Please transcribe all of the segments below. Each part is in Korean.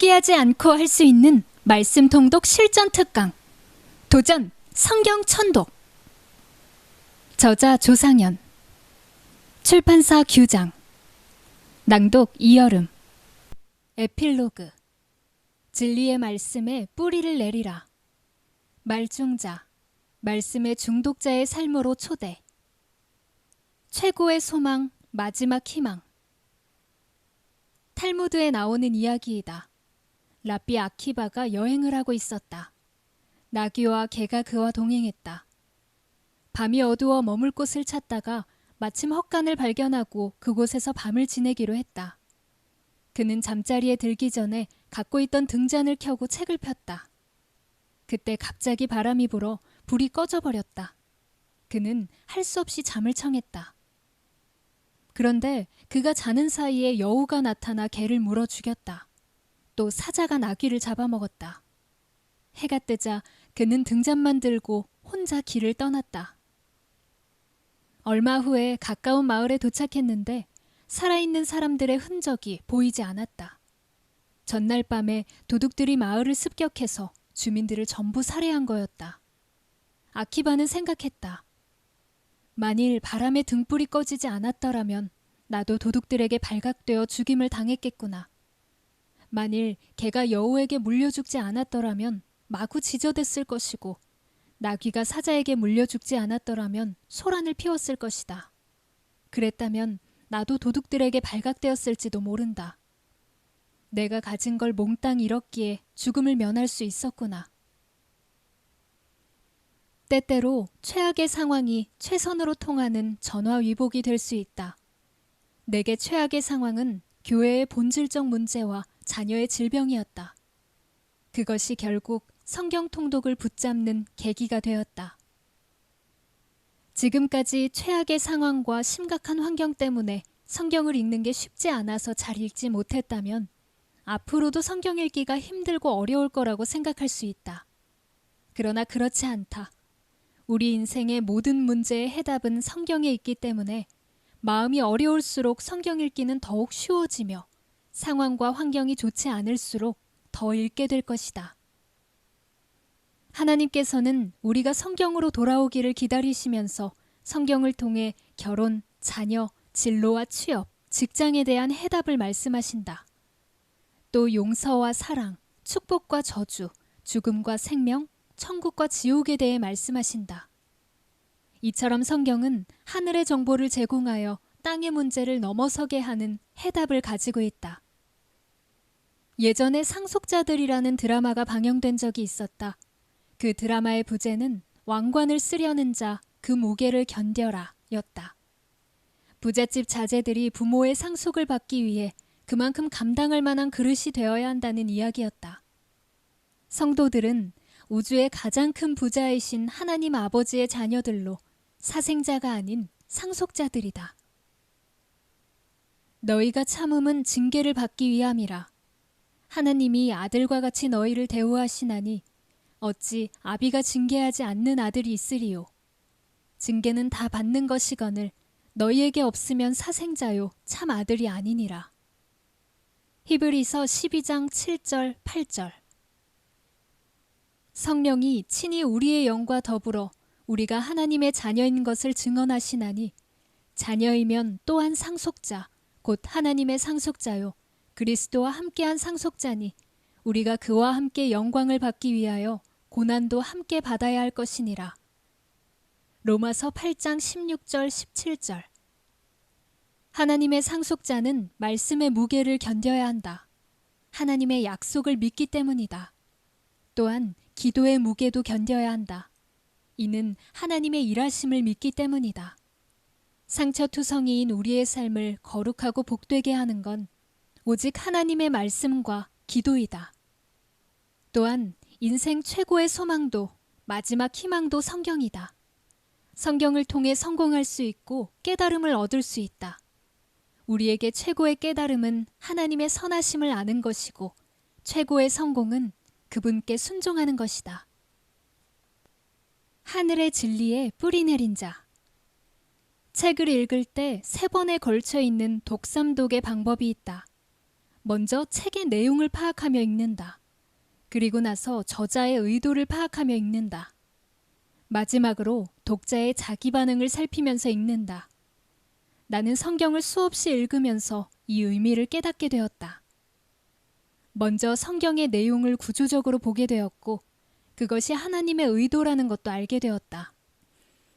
포기하지 않고 할 수 있는 말씀 통독 실전 특강. 도전 성경 천독. 저자 조상현. 출판사 규장. 낭독 이여름. 에필로그. 진리의 말씀에 뿌리를 내리라. 말중자. 말씀의 중독자의 삶으로 초대. 최고의 소망, 마지막 희망. 탈무드에 나오는 이야기이다. 라비 아키바가 여행을 하고 있었다. 나귀와 개가 그와 동행했다. 밤이 어두워 머물 곳을 찾다가 마침 헛간을 발견하고 그곳에서 밤을 지내기로 했다. 그는 잠자리에 들기 전에 갖고 있던 등잔을 켜고 책을 폈다. 그때 갑자기 바람이 불어 불이 꺼져버렸다. 그는 할 수 없이 잠을 청했다. 그런데 그가 자는 사이에 여우가 나타나 개를 물어 죽였다. 또 사자가 나귀를 잡아먹었다. 해가 뜨자 그는 등잔만 들고 혼자 길을 떠났다. 얼마 후에 가까운 마을에 도착했는데 살아있는 사람들의 흔적이 보이지 않았다. 전날 밤에 도둑들이 마을을 습격해서 주민들을 전부 살해한 거였다. 아키바는 생각했다. 만일 바람에 등불이 꺼지지 않았더라면 나도 도둑들에게 발각되어 죽임을 당했겠구나. 만일 개가 여우에게 물려 죽지 않았더라면 마구 지저댔을 것이고 나귀가 사자에게 물려 죽지 않았더라면 소란을 피웠을 것이다. 그랬다면 나도 도둑들에게 발각되었을지도 모른다. 내가 가진 걸 몽땅 잃었기에 죽음을 면할 수 있었구나. 때때로 최악의 상황이 최선으로 통하는 전화위복이 될 수 있다. 내게 최악의 상황은 교회의 본질적 문제와 자녀의 질병이었다. 그것이 결국 성경 통독을 붙잡는 계기가 되었다. 지금까지 최악의 상황과 심각한 환경 때문에 성경을 읽는 게 쉽지 않아서 잘 읽지 못했다면 앞으로도 성경 읽기가 힘들고 어려울 거라고 생각할 수 있다. 그러나 그렇지 않다. 우리 인생의 모든 문제의 해답은 성경에 있기 때문에 마음이 어려울수록 성경 읽기는 더욱 쉬워지며 상황과 환경이 좋지 않을수록 더 읽게 될 것이다. 하나님께서는 우리가 성경으로 돌아오기를 기다리시면서 성경을 통해 결혼, 자녀, 진로와 취업, 직장에 대한 해답을 말씀하신다. 또 용서와 사랑, 축복과 저주, 죽음과 생명, 천국과 지옥에 대해 말씀하신다. 이처럼 성경은 하늘의 정보를 제공하여 땅의 문제를 넘어서게 하는 해답을 가지고 있다. 예전에 상속자들이라는 드라마가 방영된 적이 있었다. 그 드라마의 부제는 왕관을 쓰려는 자, 그 무게를 견뎌라 였다. 부잣집 자제들이 부모의 상속을 받기 위해 그만큼 감당할 만한 그릇이 되어야 한다는 이야기였다. 성도들은 우주의 가장 큰 부자이신 하나님 아버지의 자녀들로 사생자가 아닌 상속자들이다. 너희가 참음은 징계를 받기 위함이라. 하나님이 아들과 같이 너희를 대우하시나니 어찌 아비가 징계하지 않는 아들이 있으리요. 징계는 다 받는 것이거늘 너희에게 없으면 사생자요 참 아들이 아니니라. 히브리서 12장 7절 8절 성령이 친히 우리의 영과 더불어 우리가 하나님의 자녀인 것을 증언하시나니 자녀이면 또한 상속자 곧 하나님의 상속자요 그리스도와 함께한 상속자니 우리가 그와 함께 영광을 받기 위하여 고난도 함께 받아야 할 것이니라. 로마서 8장 16절 17절 하나님의 상속자는 말씀의 무게를 견뎌야 한다. 하나님의 약속을 믿기 때문이다. 또한 기도의 무게도 견뎌야 한다. 이는 하나님의 일하심을 믿기 때문이다. 상처투성이인 우리의 삶을 거룩하고 복되게 하는 건 오직 하나님의 말씀과 기도이다. 또한 인생 최고의 소망도 마지막 희망도 성경이다. 성경을 통해 성공할 수 있고 깨달음을 얻을 수 있다. 우리에게 최고의 깨달음은 하나님의 선하심을 아는 것이고 최고의 성공은 그분께 순종하는 것이다. 하늘의 진리에 뿌리 내린 자. 책을 읽을 때 세 번에 걸쳐 있는 독삼독의 방법이 있다. 먼저 책의 내용을 파악하며 읽는다. 그리고 나서 저자의 의도를 파악하며 읽는다. 마지막으로 독자의 자기 반응을 살피면서 읽는다. 나는 성경을 수없이 읽으면서 이 의미를 깨닫게 되었다. 먼저 성경의 내용을 구조적으로 보게 되었고, 그것이 하나님의 의도라는 것도 알게 되었다.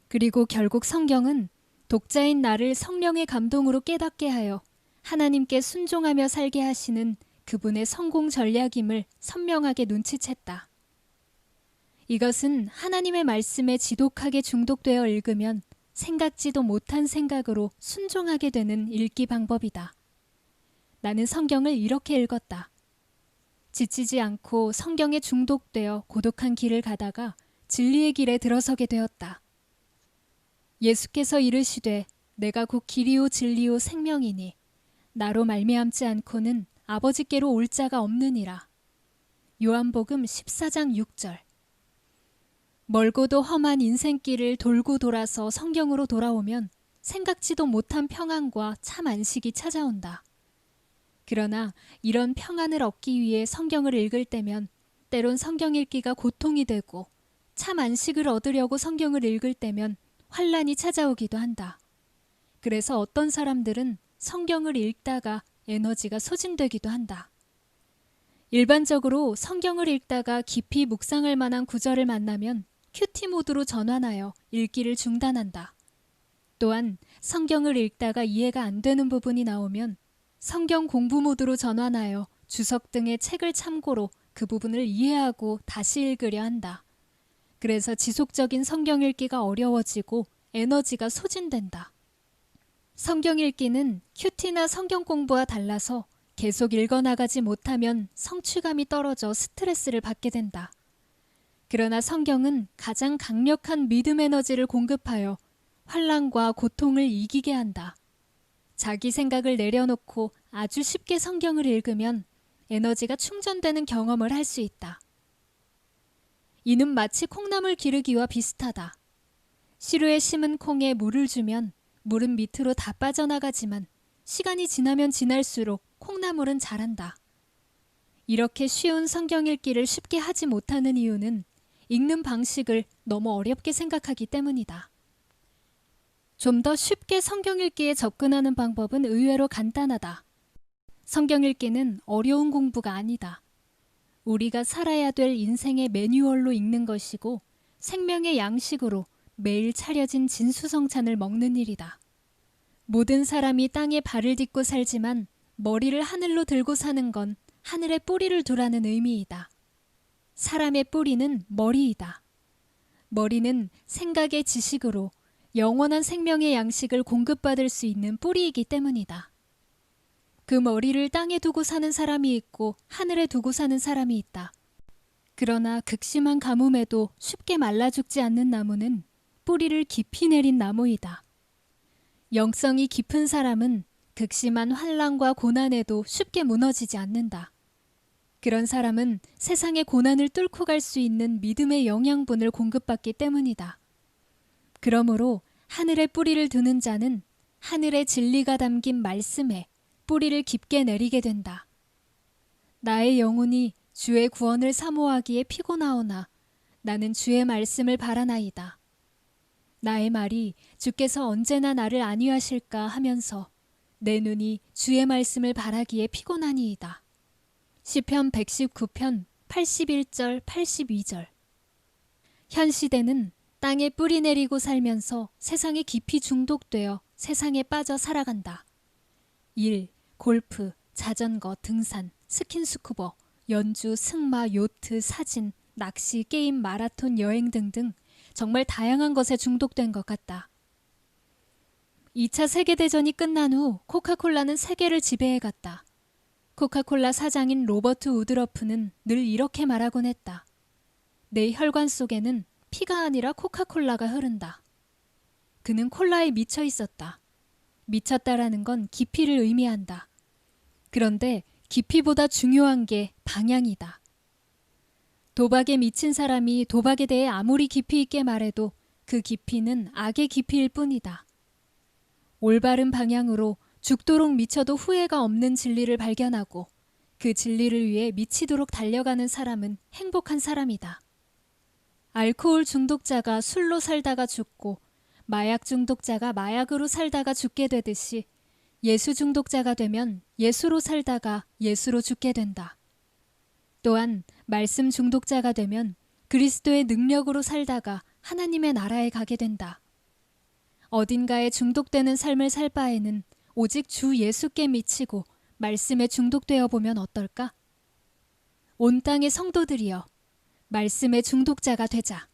그리고 결국 성경은 독자인 나를 성령의 감동으로 깨닫게 하여 하나님께 순종하며 살게 하시는 그분의 성공 전략임을 선명하게 눈치챘다. 이것은 하나님의 말씀에 지독하게 중독되어 읽으면 생각지도 못한 생각으로 순종하게 되는 읽기 방법이다. 나는 성경을 이렇게 읽었다. 지치지 않고 성경에 중독되어 고독한 길을 가다가 진리의 길에 들어서게 되었다. 예수께서 이르시되 내가 곧 길이요 진리요 생명이니 나로 말미암지 않고는 아버지께로 올 자가 없느니라. 요한복음 14장 6절 멀고도 험한 인생길을 돌고 돌아서 성경으로 돌아오면 생각지도 못한 평안과 참 안식이 찾아온다. 그러나 이런 평안을 얻기 위해 성경을 읽을 때면 때론 성경 읽기가 고통이 되고 참 안식을 얻으려고 성경을 읽을 때면 환란이 찾아오기도 한다. 그래서 어떤 사람들은 성경을 읽다가 에너지가 소진되기도 한다. 일반적으로 성경을 읽다가 깊이 묵상할 만한 구절을 만나면 큐티 모드로 전환하여 읽기를 중단한다. 또한 성경을 읽다가 이해가 안 되는 부분이 나오면 성경 공부 모드로 전환하여 주석 등의 책을 참고로 그 부분을 이해하고 다시 읽으려 한다. 그래서 지속적인 성경 읽기가 어려워지고 에너지가 소진된다. 성경 읽기는 큐티나 성경 공부와 달라서 계속 읽어나가지 못하면 성취감이 떨어져 스트레스를 받게 된다. 그러나 성경은 가장 강력한 믿음 에너지를 공급하여 환란과 고통을 이기게 한다. 자기 생각을 내려놓고 아주 쉽게 성경을 읽으면 에너지가 충전되는 경험을 할 수 있다. 이는 마치 콩나물 기르기와 비슷하다. 시루에 심은 콩에 물을 주면 물은 밑으로 다 빠져나가지만 시간이 지나면 지날수록 콩나물은 자란다. 이렇게 쉬운 성경 읽기를 쉽게 하지 못하는 이유는 읽는 방식을 너무 어렵게 생각하기 때문이다. 좀 더 쉽게 성경 읽기에 접근하는 방법은 의외로 간단하다. 성경 읽기는 어려운 공부가 아니다. 우리가 살아야 될 인생의 매뉴얼로 읽는 것이고 생명의 양식으로 매일 차려진 진수성찬을 먹는 일이다. 모든 사람이 땅에 발을 딛고 살지만 머리를 하늘로 들고 사는 건 하늘에 뿌리를 두라는 의미이다. 사람의 뿌리는 머리이다. 머리는 생각의 지식으로 영원한 생명의 양식을 공급받을 수 있는 뿌리이기 때문이다. 그 머리를 땅에 두고 사는 사람이 있고 하늘에 두고 사는 사람이 있다. 그러나 극심한 가뭄에도 쉽게 말라 죽지 않는 나무는 뿌리를 깊이 내린 나무이다. 영성이 깊은 사람은 극심한 환란과 고난에도 쉽게 무너지지 않는다. 그런 사람은 세상의 고난을 뚫고 갈 수 있는 믿음의 영양분을 공급받기 때문이다. 그러므로 하늘에 뿌리를 두는 자는 하늘의 진리가 담긴 말씀에 뿌리를 깊게 내리게 된다. 나의 영혼이 주의 구원을 사모하기에 피곤하오나 나는 주의 말씀을 바라나이다. 나의 말이 주께서 언제나 나를 안위하실까 하면서 내 눈이 주의 말씀을 바라기에 피곤하니이다. 시편 119편 81절 82절 현 시대는 땅에 뿌리 내리고 살면서 세상에 깊이 중독되어 세상에 빠져 살아간다. 일, 골프, 자전거, 등산, 스킨스쿠버, 연주, 승마, 요트, 사진, 낚시, 게임, 마라톤, 여행 등등 정말 다양한 것에 중독된 것 같다. 2차 세계대전이 끝난 후 코카콜라는 세계를 지배해갔다. 코카콜라 사장인 로버트 우드러프는 늘 이렇게 말하곤 했다. 내 혈관 속에는 피가 아니라 코카콜라가 흐른다. 그는 콜라에 미쳐 있었다. 미쳤다라는 건 깊이를 의미한다. 그런데 깊이보다 중요한 게 방향이다. 도박에 미친 사람이 도박에 대해 아무리 깊이 있게 말해도 그 깊이는 악의 깊이일 뿐이다. 올바른 방향으로 죽도록 미쳐도 후회가 없는 진리를 발견하고 그 진리를 위해 미치도록 달려가는 사람은 행복한 사람이다. 알코올 중독자가 술로 살다가 죽고 마약 중독자가 마약으로 살다가 죽게 되듯이 예수 중독자가 되면 예수로 살다가 예수로 죽게 된다. 또한 말씀 중독자가 되면 그리스도의 능력으로 살다가 하나님의 나라에 가게 된다. 어딘가에 중독되는 삶을 살 바에는 오직 주 예수께 미치고 말씀에 중독되어 보면 어떨까? 온 땅의 성도들이여 말씀의 중독자가 되자.